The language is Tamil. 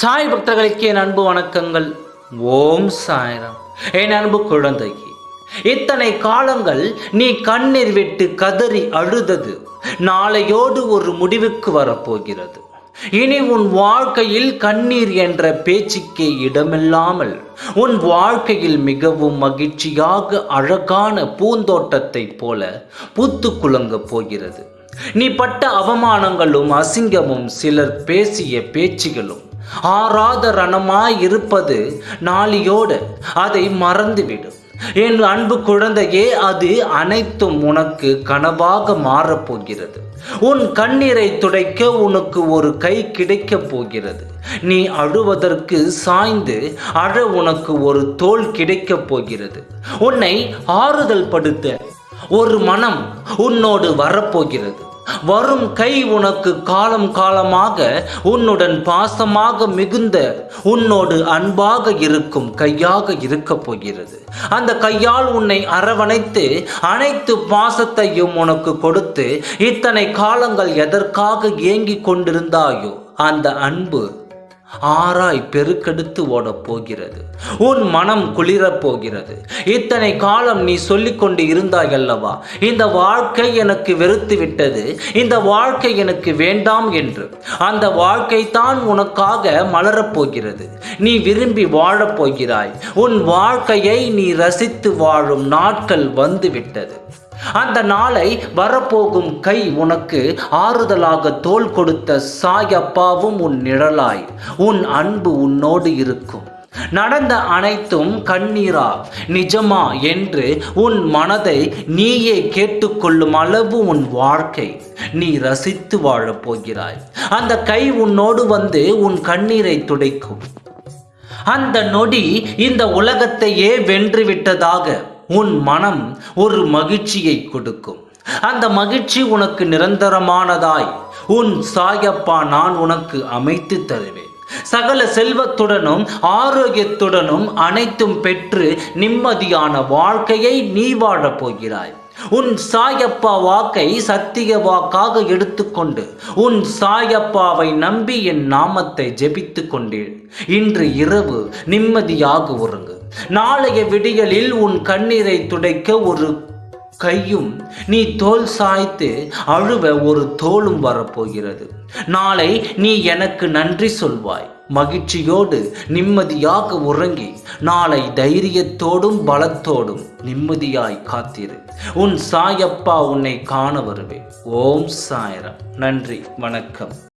சாய் பக்தர்களுக்கு என் அன்பு வணக்கங்கள். ஓம் சாய்ராம். என் அன்பு குழந்தை இத்தனை காலங்கள் நீ கண்ணீர் விட்டு கதறி அழுதது. நாளையோடு ஒரு முடிவுக்கு வரப்போகிறது. இனி உன் வாழ்க்கையில் கண்ணீர் என்ற பேச்சுக்கே இடமில்லாமல் உன் வாழ்க்கையில் மிகவும் மகிழ்ச்சியாக அழகான பூந்தோட்டத்தைப் போல பூத்து குலுங்கப் போகிறது. நீ பட்ட அவமானங்களும் அசிங்கமும் சிலர் பேசிய பேச்சுகளும் ஆறாத ரணமாய் இருப்பது நாளியோடு அதை மறந்துவிடும். என் அன்பு குழந்தையே அது அனைத்தும் உனக்கு கனவாக மாறப்போகிறது. உன் கண்ணீரை துடைக்க உனக்கு ஒரு கை கிடைக்கப் போகிறது. நீ அழுவதற்கு சாய்ந்து அழ உனக்கு ஒரு தோல் கிடைக்கப் போகிறது. உன்னை ஆறுதல் படுத்த ஒரு மனம் உன்னோடு வரப்போகிறது. வரும் கை உனக்கு காலம் காலமாக உன்னுடன் பாசமாக மிகுந்த உன்னோடு அன்பாக இருக்கும் கையாக இருக்கப் போகிறது. அந்த கையால் உன்னை அரவணைத்து அனைத்து பாசத்தையும் உனக்கு கொடுத்து இத்தனை காலங்கள் எதற்காக ஏங்கிக் கொண்டிருந்தாயோ அந்த அன்பு ஆராய் பெருக்கெடுத்து ஓடப் போகிறது உன் மனம் குளிரப் போகிறது இத்தனை காலம் நீ சொல்லிக்கொண்டு இருந்தாய் அல்லவா இந்த வாழ்க்கை எனக்கு வெறுத்து விட்டது. இந்த வாழ்க்கை எனக்கு வேண்டாம் என்று. அந்த வாழ்க்கை தான் உனக்காக மலரப் போகிறது நீ விரும்பி வாழப் போகிறாய் உன் வாழ்க்கையை நீ ரசித்து வாழும் நாட்கள் வந்து விட்டது அந்த நாளை வரப்போகும் கை உனக்கு ஆறுதலாக தோள் கொடுத்த சாயப்பாவும் உன் நிழலாய். உன் அன்பு உன்னோடு இருக்கும். நடந்த அனைத்தும் கண்ணீரா? நிஜமா என்று உன் மனதை நீயே கேட்டுக்கொள்ளும் அளவு உன் வாழ்க்கை. நீ ரசித்து வாழப் போகிறாய். அந்த கை உன்னோடு வந்து உன் கண்ணீரை துடைக்கும். அந்த நொடி இந்த உலகத்தையே வென்று விட்டதாக. உன் மனம் ஒரு மகிழ்ச்சியை கொடுக்கும். அந்த மகிழ்ச்சி உனக்கு நிரந்தரமானதாய் உன் சாயப்பா நான் உனக்கு அமைத்து தருவேன். சகல செல்வத்துடனும் ஆரோக்கியத்துடனும் அனைத்தும் பெற்று நிம்மதியான வாழ்க்கையை நீ வாழப் போகிறாய். உன் சாயப்பா வாக்கை சத்திய வாக்காக எடுத்துக்கொண்டு உன் சாயப்பாவை நம்பி என் நாமத்தை ஜெபித்து கொண்டேன் இன்று இரவு நிம்மதியாக உறங்கு. நாளைய விடிகளில் உன் கண்ணீரை துடைக்க ஒரு கையும் நீ தோல் சாய்த்து அழுவ ஒரு தோளும் வரப்போகிறது. நாளை நீ எனக்கு நன்றி சொல்வாய். மகிழ்ச்சியோடு நிம்மதியாக உறங்கி நாளை தைரியத்தோடும் பலத்தோடும் நிம்மதியாய் காத்திரு. உன் சாயப்பா உன்னை காண வருவேன். ஓம் சாயரம். நன்றி. வணக்கம்.